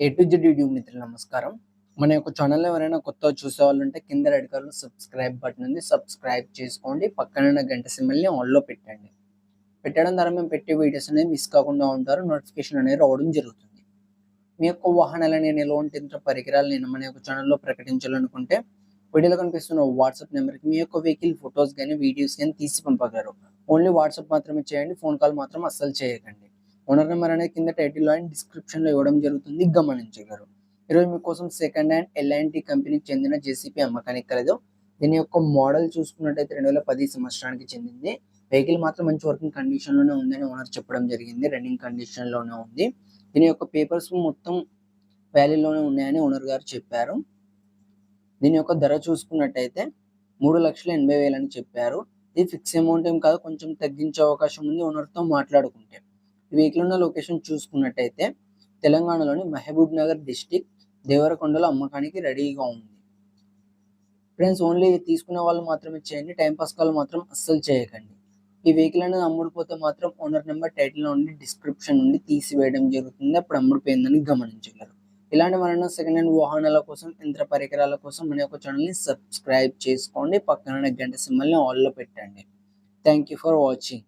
A to Z YouTube మిత్రులు నమస్కారం. మన యొక్క ఛానల్ ఎవరైనా కొత్త చూసే వాళ్ళు ఉంటే కింద రెడ్ కలర్లో సబ్స్క్రైబ్ బటన్ ఉంది. సబ్స్క్రైబ్ చేసుకోండి. పక్కన గంట సిమ్మల్ని ఆన్లో పెట్టండి. పెట్టడం ద్వారా మేము పెట్టే వీడియోస్ అనేది మిస్ కాకుండా ఉంటారు. నోటిఫికేషన్ అనేది రావడం జరుగుతుంది. మీ యొక్క వాహనాలు నేను ఎలా ఉంటే పరికరాలు నేను మన యొక్క ఛానల్లో ప్రకటించాలనుకుంటే వీడియోలో కనిపిస్తున్న వాట్సాప్ నెంబర్కి మీ యొక్క వెహికల్ ఫొటోస్ కానీ వీడియోస్ కానీ తీసి పంపగలరు. ఓన్లీ వాట్సాప్ మాత్రమే చేయండి. ఫోన్ కాల్ మాత్రం అస్సలు చేయకండి. ఓనర్ నెంబర్ అనేది కింద టైటిల్ అండ్ డిస్క్రిప్షన్లో ఇవ్వడం జరుగుతుంది. గమనించగలరు. ఈరోజు మీకోసం సెకండ్ హ్యాండ్ ఎల్ఐఎన్టీ కంపెనీకి చెందిన జేసీపీ అమ్మకానికి కలదు. దీని యొక్క మోడల్ చూసుకున్నట్టయితే రెండు వేల పది సంవత్సరానికి చెందింది. వెహికల్ మాత్రం మంచి వర్కింగ్ కండిషన్లోనే ఉందని ఓనర్ చెప్పడం జరిగింది. రన్నింగ్ కండిషన్లోనే ఉంది. దీని యొక్క పేపర్స్ మొత్తం వ్యాలీలోనే ఉన్నాయని ఓనర్ గారు చెప్పారు. దీని యొక్క ధర చూసుకున్నట్టయితే మూడు లక్షల ఎనభై వేలు అని చెప్పారు. ఇది ఫిక్స్ అమౌంట్ ఏం కాదు కొంచెం తగ్గించే అవకాశం ఉంది. ఓనర్తో మాట్లాడుకుంటే. వెహికల్ ఉన్న లొకేషన్ చూసుకున్నట్టయితే తెలంగాణలోని మహబూబ్ నగర్ డిస్టిక్ దేవరకొండలో అమ్మకానికి రెడీగా ఉంది. ఫ్రెండ్స్ ఓన్లీ తీసుకునే వాళ్ళు మాత్రమే చేయండి. టైం పాస్ కాల్ మాత్రం అస్సలు చేయకండి. ఈ వెహికల్ అనేది అమ్ముడుపోతే మాత్రం ఓనర్ నెంబర్ టైటిల్ నుండి డిస్క్రిప్షన్ నుండి తీసివేయడం జరుగుతుంది. అప్పుడు అమ్ముడిపోయిందని గమనించగలరు. ఇలాంటి మరణ సెకండ్ హ్యాండ్ వాహనాల కోసం యంత్ర పరికరాల కోసం మన యొక్క ఛానల్ని సబ్స్క్రైబ్ చేసుకోండి. పక్కన గంట సింబల్ని ఆల్లో పెట్టండి. Thank you for watching